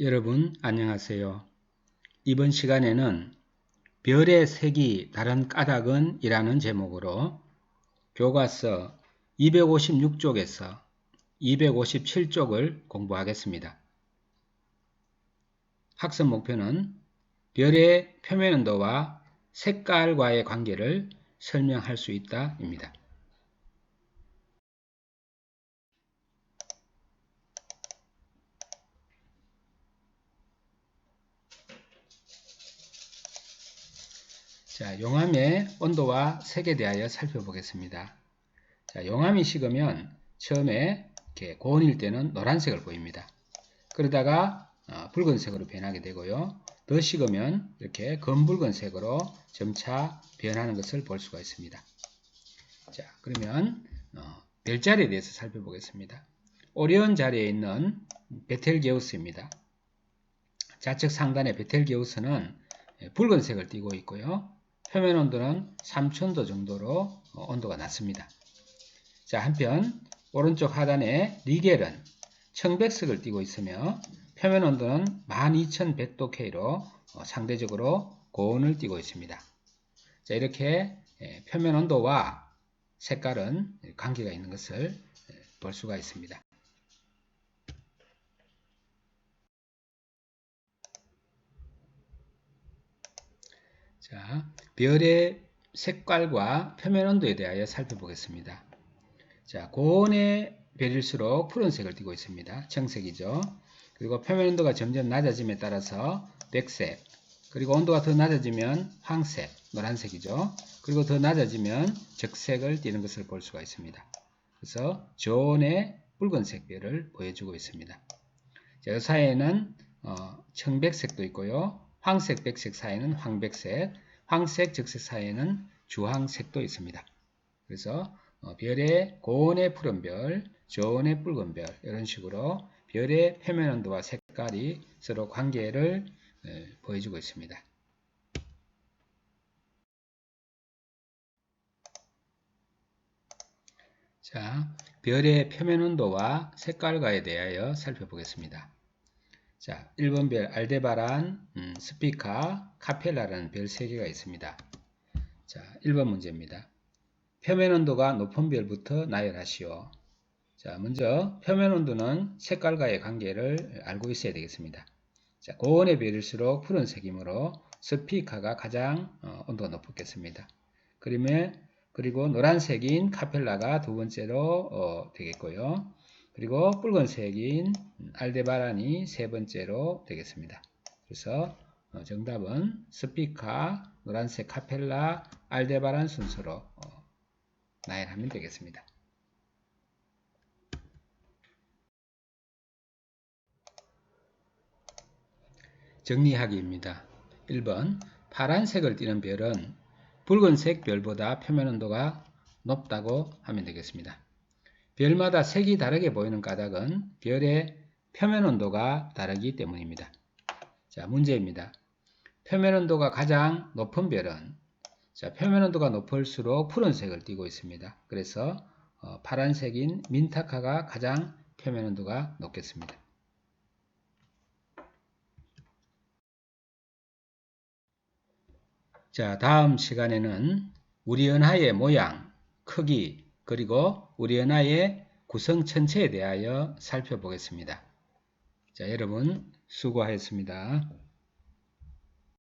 여러분 안녕하세요. 이번 시간에는 별의 색이 다른 까닭은 이라는 제목으로 교과서 256쪽에서 257쪽을 공부하겠습니다. 학습 목표는 별의 표면 온도와 색깔과의 관계를 설명할 수 있다입니다. 자, 용암의 온도와 색에 대하여 살펴보겠습니다. 자, 용암이 식으면 처음에 이렇게 고온일 때는 노란색을 보입니다. 그러다가 어, 붉은색으로 변하게 되고요. 더 식으면 이렇게 검붉은색으로 점차 변하는 것을 볼 수가 있습니다. 자, 그러면 어, 별자리에 대해서 살펴보겠습니다. 오리온 자리에 있는 베텔게우스입니다. 좌측 상단의 베텔게우스는 붉은색을 띠고 있고요. 표면 온도는 3000도 정도로 어, 온도가 낮습니다. 자, 한편 오른쪽 하단에 리겔은 청백색을 띠고 있으며 표면 온도는 12100도 K로 어, 상대적으로 고온을 띠고 있습니다. 자, 이렇게 예, 표면 온도와 색깔은 관계가 있는 것을 예, 볼 수가 있습니다. 자, 별의 색깔과 표면 온도에 대하여 살펴보겠습니다. 자, 고온의 별일수록 푸른색을 띠고 있습니다. 청색이죠. 그리고 표면 온도가 점점 낮아짐에 따라서 백색, 그리고 온도가 더 낮아지면 황색, 노란색이죠. 그리고 더 낮아지면 적색을 띠는 것을 볼 수가 있습니다. 그래서 저온의 붉은색 별을 보여주고 있습니다. 자, 이 사이에는 어, 청백색도 있고요. 황색, 백색 사이에는 황백색, 황색, 적색 사이에는 주황색도 있습니다. 그래서 어, 별의 고온의 푸른 별, 저온의 붉은 별 이런 식으로 별의 표면 온도와 색깔이 서로 관계를 에, 보여주고 있습니다. 자, 별의 표면 온도와 색깔과에 대하여 살펴보겠습니다. 자, 1번 별 알데바란, 음, 스피카, 카펠라라는 별 3개가 있습니다. 자, 1번 문제입니다. 표면 온도가 높은 별부터 나열하시오. 자, 먼저 표면 온도는 색깔과의 관계를 알고 있어야 되겠습니다. 자, 고온의 별일수록 푸른색이므로 스피카가 가장 어, 온도가 높겠습니다. 그러면 그리고 노란색인 카펠라가 두 번째로 어, 되겠고요. 그리고 붉은색인 알데바란이 세 번째로 되겠습니다. 그래서 어, 정답은 스피카, 노란색 카펠라, 알데바란 순서로 어, 나열하면 되겠습니다. 정리하기입니다. 1번 파란색을 띠는 별은 붉은색 별보다 표면 온도가 높다고 하면 되겠습니다. 별마다 색이 다르게 보이는 까닭은 별의 표면 온도가 다르기 때문입니다. 자, 문제입니다. 표면 온도가 가장 높은 별은 자, 표면 온도가 높을수록 푸른색을 띠고 있습니다. 그래서 어, 파란색인 민타카가 가장 표면 온도가 높겠습니다. 자, 다음 시간에는 우리 은하의 모양, 크기, 그리고 우리 은하의 구성 천체에 대하여 살펴보겠습니다. 자, 여러분 수고하셨습니다.